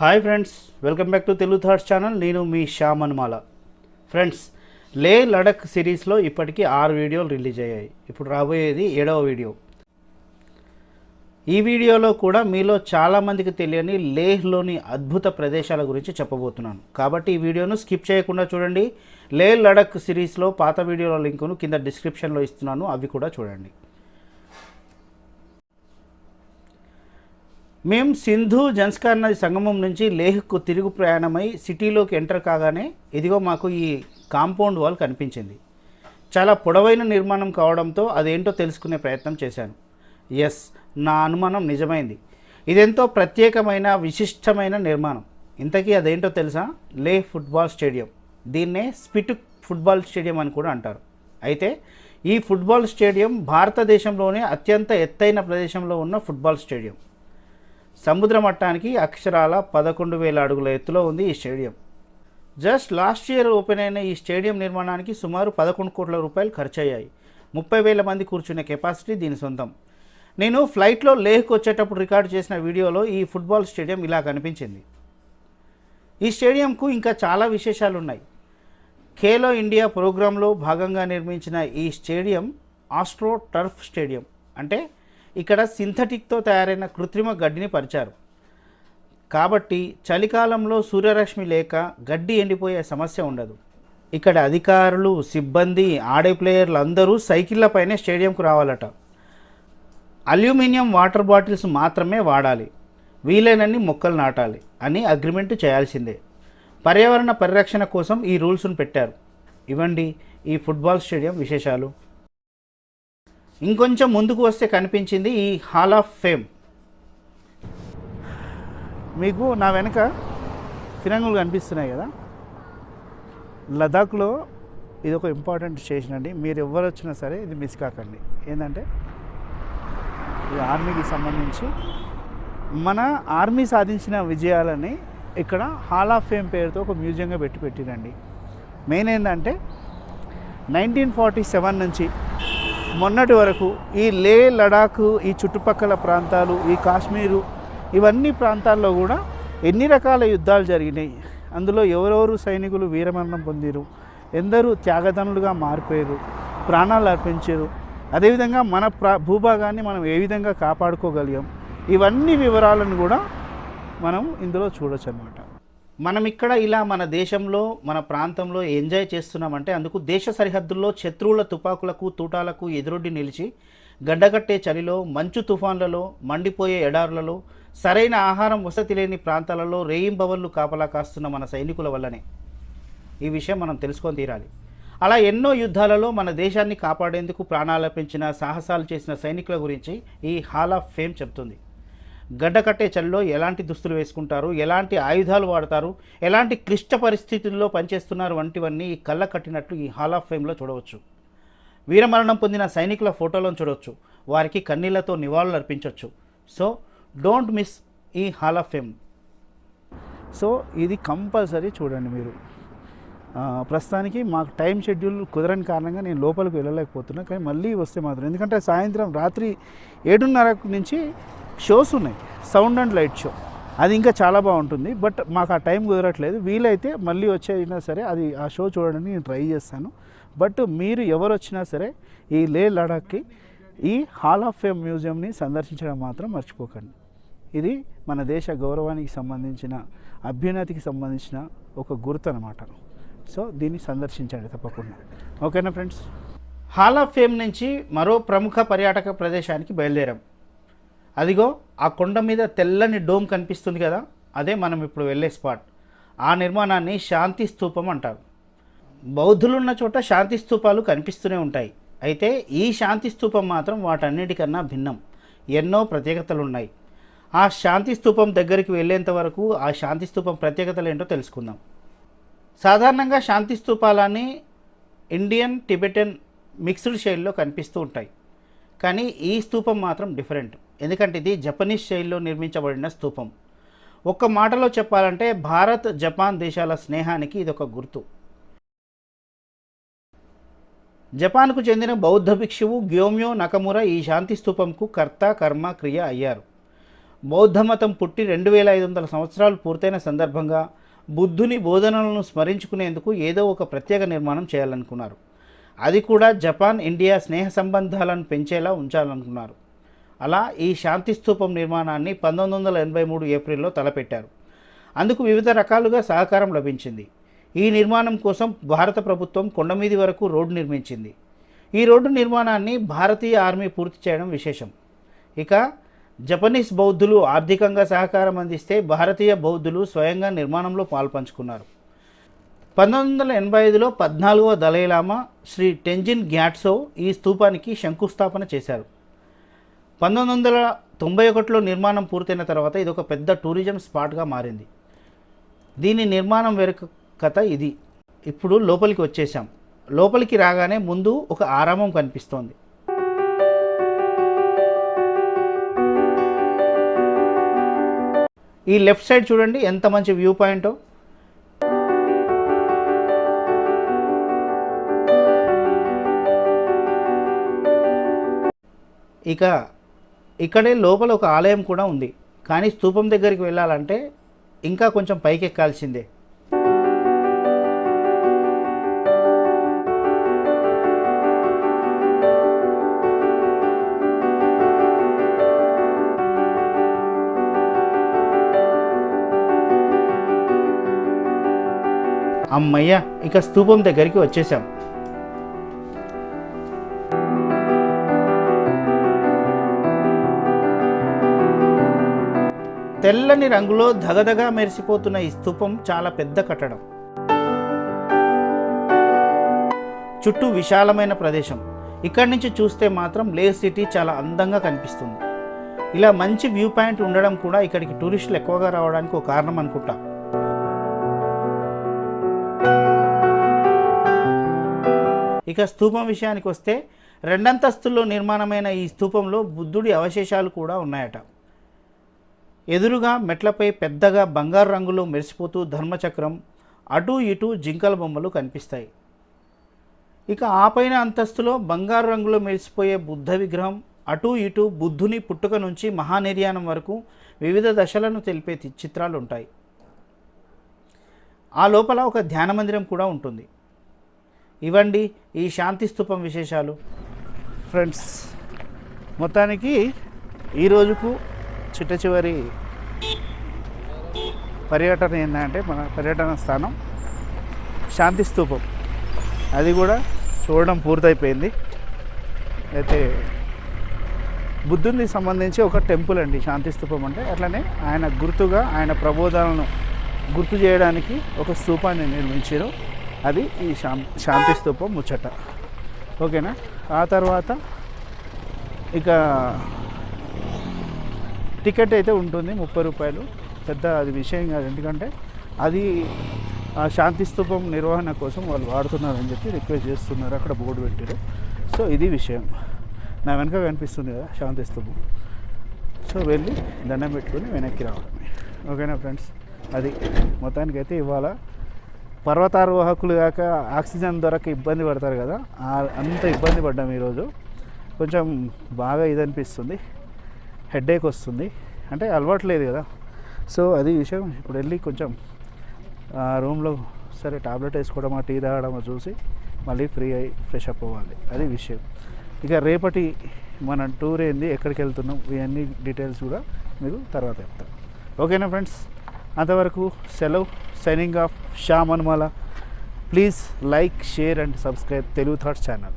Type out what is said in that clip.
Hi friends welcome back to Telugu thoughts channel. నేను మీ Shyam Anumala friends లే లడక్ సిరీస్లో ఇప్పటికీ ఆరు వీడియోలు రిలీజ్ అయ్యాయి. ఇప్పుడు రాబోయేది ఏడవ వీడియో. ఈ వీడియోలో కూడా మీలో చాలామందికి తెలియని లేహ్లోని అద్భుత ప్రదేశాల గురించి చెప్పబోతున్నాను. కాబట్టి ఈ వీడియోను స్కిప్ చేయకుండా చూడండి. లే లడక్ సిరీస్లో పాత వీడియోల లింకును కింద డిస్క్రిప్షన్లో ఇస్తున్నాను. అవి కూడా చూడండి. మేము సింధు జన్స్కార్ నది సంగమం నుంచి లేహ్కు తిరుగు ప్రయాణమై సిటీలోకి ఎంటర్ కాగానే ఇదిగో మాకు ఈ కాంపౌండ్ వాల్ కనిపించింది. చాలా పొడవైన నిర్మాణం కావడంతో అదేంటో తెలుసుకునే ప్రయత్నం చేశాను. ఎస్ నా అనుమానం నిజమైంది. ఇదెంతో ప్రత్యేకమైన విశిష్టమైన నిర్మాణం. ఇంతకీ అదేంటో తెలుసా? Leh football stadium. దీన్నే స్పిట్ ఫుట్బాల్ స్టేడియం అని కూడా అంటారు. అయితే ఈ ఫుట్బాల్ స్టేడియం భారతదేశంలోనే అత్యంత ఎత్తైన ప్రదేశంలో ఉన్న ఫుట్బాల్ స్టేడియం. సముద్ర మట్టానికి అక్షరాల పదకొండు వేల అడుగుల ఎత్తులో ఉంది ఈ stadium. Just last year open అయిన ఈ స్టేడియం నిర్మాణానికి సుమారు పదకొండు కోట్ల రూపాయలు ఖర్చు అయ్యాయి ముప్పై వేల మంది కూర్చునే కెపాసిటీ దీని సొంతం. నేను ఫ్లైట్లో లేహ్కి వచ్చేటప్పుడు రికార్డు చేసిన వీడియోలో ఈ ఫుట్బాల్ స్టేడియం ఇలా కనిపించింది. ఈ స్టేడియంకు ఇంకా చాలా విశేషాలు ఉన్నాయి ఖేలో ఇండియా ప్రోగ్రాంలో భాగంగా నిర్మించిన ఈ స్టేడియం ఆస్ట్రో టర్ఫ్ స్టేడియం అంటే ఇక్కడ సింథటిక్తో తయారైన కృత్రిమ గడ్డిని పరిచారు. కాబట్టి చలికాలంలో సూర్యరశ్మి లేక గడ్డి ఎండిపోయే సమస్య ఉండదు. ఇక్కడ అధికారులు సిబ్బంది ఆడే ప్లేయర్లు అందరూ సైకిళ్ళపైనే స్టేడియంకు రావాలట. అల్యూమినియం వాటర్ బాటిల్స్ మాత్రమే వాడాలి. వీలైనన్ని మొక్కలు నాటాలి అని అగ్రిమెంట్ చేయాల్సిందే. పర్యావరణ పరిరక్షణ కోసం ఈ రూల్స్ను పెట్టారు. ఇవ్వండి ఈ ఫుట్బాల్ స్టేడియం విశేషాలు. ఇంకొంచెం ముందుకు వస్తే కనిపించింది ఈ హాల్ ఆఫ్ ఫేమ్ మీకు నా వెనక తిరంగులు కనిపిస్తున్నాయి కదా? లదాఖ్లో ఇది ఒక ఇంపార్టెంట్ స్టేషన్ అండి. మీరు ఎవరు వచ్చినా సరే ఇది మిస్ కాకండి. ఏంటంటే ఇది ఆర్మీకి సంబంధించి మన ఆర్మీ సాధించిన విజయాలని ఇక్కడ హాల్ ఆఫ్ ఫేమ్ పేరుతో ఒక మ్యూజియంగా పెట్టి పెట్టిరండి. మెయిన్ ఏంటంటే నైన్టీన్ ఫార్టీ సెవెన్ నుంచి మొన్నటి వరకు ఈ లే లడాక్ ఈ చుట్టుపక్కల ప్రాంతాలు ఈ కాశ్మీరు ఇవన్నీ ప్రాంతాల్లో కూడా ఎన్ని రకాల యుద్ధాలు జరిగినాయి. అందులో ఎవరెవరు సైనికులు వీరమరణం పొందిరు? ఎందరూ త్యాగదనులుగా మారిపోయారు ప్రాణాలు అర్పించారు అదేవిధంగా మన ప్రా భూభాగాన్ని మనం ఏ విధంగా కాపాడుకోగలిగాం? ఇవన్నీ వివరాలను కూడా మనం ఇందులో చూడొచ్చు అనమాట మనం ఇక్కడ ఇలా మన దేశంలో మన ప్రాంతంలో ఎంజాయ్ చేస్తున్నామంటే అందుకు దేశ సరిహద్దుల్లో శత్రువుల తుపాకులకు తూటాలకు ఎదురొడ్డి నిలిచి గడ్డగట్టే చలిలో మంచు తుఫాన్లలో మండిపోయే ఎడారులలో సరైన ఆహారం వసతి లేని ప్రాంతాలలో రేయింబవళ్ళు కాపలా కాస్తున్న మన సైనికుల వల్లనే. ఈ విషయం మనం తెలుసుకొని తీరాలి. అలా ఎన్నో యుద్ధాలలో మన దేశాన్ని కాపాడేందుకు ప్రాణాలర్పించిన సాహసాలు చేసిన సైనికుల గురించి ఈ హాల్ ఆఫ్ ఫేమ్ చెప్తుంది. గడ్డ కట్టే చలిలో ఎలాంటి దుస్తులు వేసుకుంటారు? ఎలాంటి ఆయుధాలు వాడతారు? ఎలాంటి క్లిష్ట పరిస్థితుల్లో పనిచేస్తున్నారు? వంటివన్నీ ఈ కళ్ళ కట్టినట్లు ఈ హాల్ ఆఫ్ ఫేమ్లో చూడవచ్చు. వీరమరణం పొందిన సైనికుల ఫోటోలను చూడవచ్చు. వారికి కన్నీళ్ళతో నివాళులు అర్పించవచ్చు. సో డోంట్ మిస్ ఈ హాల్ ఆఫ్ ఫేమ్. సో ఇది కంపల్సరీ చూడండి మీరు. ప్రస్తుతానికి మాకు టైం షెడ్యూల్ కుదరని కారణంగా నేను లోపలికి వెళ్ళలేకపోతున్నా కానీ మళ్ళీ వస్తే మాత్రం. ఎందుకంటే సాయంత్రం రాత్రి ఏడున్నర నుంచి షోస్ ఉన్నాయి. Sound and light show. అది ఇంకా చాలా బాగుంటుంది. బట్ మాకు ఆ టైం కుదరట్లేదు. వీలైతే మళ్ళీ వచ్చేదైనా సరే అది ఆ షో చూడడానికి నేను ట్రై చేస్తాను. బట్ మీరు ఎవరు వచ్చినా సరే ఈ లే లడాక్కి ఈ హాల్ ఆఫ్ ఫేమ్ మ్యూజియంని సందర్శించడం మాత్రం మర్చిపోకండి. ఇది మన దేశ గౌరవానికి సంబంధించిన అభ్యున్నతికి సంబంధించిన ఒక గుర్తు అనమాట సో దీన్ని సందర్శించండి తప్పకుండా. ఓకేనా ఫ్రెండ్స్? హాల్ ఆఫ్ ఫేమ్ నుంచి మరో ప్రముఖ పర్యాటక ప్రదేశానికి బయలుదేరాం. అదిగో ఆ కొండ మీద తెల్లని డోమ్ కనిపిస్తుంది కదా అదే మనం ఇప్పుడు వెళ్ళే స్పాట్. ఆ నిర్మాణాన్ని శాంతి స్తూపం అంటారు. బౌద్ధులున్న చోట శాంతి స్తూపాలు కనిపిస్తూనే ఉంటాయి. అయితే ఈ శాంతి స్తూపం మాత్రం వాటన్నిటికన్నా భిన్నం. ఎన్నో ప్రత్యేకతలు ఉన్నాయి ఆ శాంతి స్తూపం దగ్గరికి వెళ్ళేంత వరకు ఆ శాంతి స్తూపం ప్రత్యేకతలు ఏంటో తెలుసుకుందాం. సాధారణంగా శాంతి స్థూపాలని ఇండియన్ టిబెటన్ మిక్స్డ్ శైలిలో కనిపిస్తూ ఉంటాయి. కానీ ఈ స్తూపం మాత్రం డిఫరెంట్. ఎందుకంటే ఇది జపనీస్ శైలిలో నిర్మించబడిన స్థూపం. ఒక్క మాటలో చెప్పాలంటే భారత్ జపాన్ దేశాల స్నేహానికి ఇది ఒక గుర్తు. జపాన్కు చెందిన బౌద్ధ భిక్షువు గ్యోమ్యో నకముర ఈ శాంతి స్థూపంకు కర్త కర్మ క్రియ అయ్యారు. బౌద్ధ మతం పుట్టి రెండు వేల ఐదు వందల సంవత్సరాలు పూర్తయిన సందర్భంగా బుద్ధుని బోధనలను స్మరించుకునేందుకు ఏదో ఒక ప్రత్యేక నిర్మాణం చేయాలనుకున్నారు. అది కూడా జపాన్ ఇండియా స్నేహ సంబంధాలను పెంచేలా ఉంచాలనుకున్నారు. అలా ఈ శాంతి స్థూపం నిర్మాణాన్ని పంతొమ్మిది వందల ఎనభై మూడు ఏప్రిల్లో తలపెట్టారు. అందుకు వివిధ రకాలుగా సహకారం లభించింది. ఈ నిర్మాణం కోసం భారత ప్రభుత్వం కొండమీది వరకు రోడ్డు నిర్మించింది. ఈ రోడ్డు నిర్మాణాన్ని భారతీయ ఆర్మీ పూర్తి చేయడం విశేషం. ఇక జపనీస్ బౌద్ధులు ఆర్థికంగా సహకారం అందిస్తే భారతీయ బౌద్ధులు స్వయంగా నిర్మాణంలో పాల్పంచుకున్నారు పంతొమ్మిది వందల ఎనభై ఐదులో పద్నాలుగవ దలైలామా శ్రీ టెంజిన్ గ్యాట్సో ఈ స్తూపానికి శంకుస్థాపన చేశారు. పంతొమ్మిది వందల తొంభై ఒకటిలో నిర్మాణం పూర్తయిన తర్వాత ఇది ఒక పెద్ద టూరిజం స్పాట్గా మారింది. దీని నిర్మాణం వెనుక కథ ఇది. ఇప్పుడు లోపలికి వచ్చేసాం లోపలికి రాగానే ముందు ఒక ఆరామం కనిపిస్తోంది. ఈ లెఫ్ట్ సైడ్ చూడండి ఎంత మంచి వ్యూ పాయింటో. ఇక ఇక్కడే లోపల ఒక ఆలయం కూడా ఉంది. కానీ స్థూపం దగ్గరికి వెళ్ళాలంటే ఇంకా కొంచెం పైకెక్కాల్సిందే. అమ్మయ్య ఇక స్థూపం దగ్గరికి వచ్చేసాం తెల్లని రంగులో ధగధగా మెరిసిపోతున్న ఈ స్థూపం చాలా పెద్ద కట్టడం. చుట్టూ విశాలమైన ప్రదేశం. ఇక్కడి నుంచి చూస్తే మాత్రం లే సిటీ చాలా అందంగా కనిపిస్తుంది. ఇలా మంచి వ్యూ పాయింట్ ఉండడం కూడా ఇక్కడికి టూరిస్టులు ఎక్కువగా రావడానికి ఒక కారణం అనుకుంటా. ఇక స్థూపం విషయానికి వస్తే రెండంతస్తుల్లో నిర్మాణమైన ఈ స్థూపంలో బుద్ధుడి అవశేషాలు కూడా ఉన్నాయట. ఎదురుగా మెట్లపై పెద్దగా బంగారు రంగులో మెరిసిపోతూ ధర్మచక్రం అటు ఇటు జింకల బొమ్మలు కనిపిస్తాయి. ఇక ఆ పైన అంతస్తులో బంగారు రంగులో మెరిసిపోయే బుద్ధ విగ్రహం అటు ఇటు బుద్ధుని పుట్టుక నుంచి మహానిర్యాణం వరకు వివిధ దశలను తెలిపే చిత్రాలు ఉంటాయి ఆ లోపల ఒక ధ్యాన మందిరం కూడా ఉంటుంది. ఇవండి ఈ శాంతి స్థూపం విశేషాలు. ఫ్రెండ్స్ మొత్తానికి ఈ రోజుకు చిట్ట చివరి పర్యటన ఏంటంటే మన పర్యటన స్థానం శాంతి స్థూపం. అది కూడా చూడడం పూర్తయిపోయింది. అయితే బుద్ధునికి సంబంధించి ఒక టెంపుల్ అండి శాంతి స్థూపం అంటే. అట్లనే ఆయన గుర్తుగా ఆయన ప్రబోధాలను గుర్తు చేయడానికి ఒక స్థూపాన్ని నిర్మించారు. అది ఈ శాం శాంతి స్థూపం ముచ్చట. ఓకేనా? ఆ తర్వాత ఇక టికెట్ అయితే ఉంటుంది ముప్పై రూపాయలు. పెద్ద అది విషయం కాదు. ఎందుకంటే అది ఆ శాంతి స్థూపం నిర్వహణ కోసం వాళ్ళు వాడుతున్నారని చెప్పి రిక్వెస్ట్ చేస్తున్నారు. అక్కడ బోర్డు పెట్టారు. సో ఇది విషయం. నా వెనక కనిపిస్తుంది కదా శాంతి స్థూపం. సో వెళ్ళి దండం పెట్టుకుని వెనక్కి రావడమే. ఓకేనా ఫ్రెండ్స్? అది మొత్తానికైతే ఇవాళ పర్వతారోహకులు కాక ఆక్సిజన్ దొరక ఇబ్బంది పడతారు కదా. అంత ఇబ్బంది పడ్డాం ఈరోజు. కొంచెం బాగా ఇది అనిపిస్తుంది. హెడేక్ వస్తుంది. అంటే అలవాటు లేదు కదా. సో అది విషయం ఇప్పుడు వెళ్ళి కొంచెం ఆ రూమ్లో సరే టాబ్లెట్ వేసుకోవడమా టీ తాగడమా చూసి మళ్ళీ ఫ్రీ అయ్యి ఫ్రెష్ అప్ అవ్వాలి. అది విషయం. ఇక రేపటి మన టూర్ ఏంది ఎక్కడికి వెళ్తున్నాం ఇవన్నీ డీటెయిల్స్ కూడా మీకు తర్వాత చెప్తాను ఓకేనా ఫ్రెండ్స్? అంతవరకు సెలవు signing off Sha Manmala please like share and subscribe Telugu thoughts channel.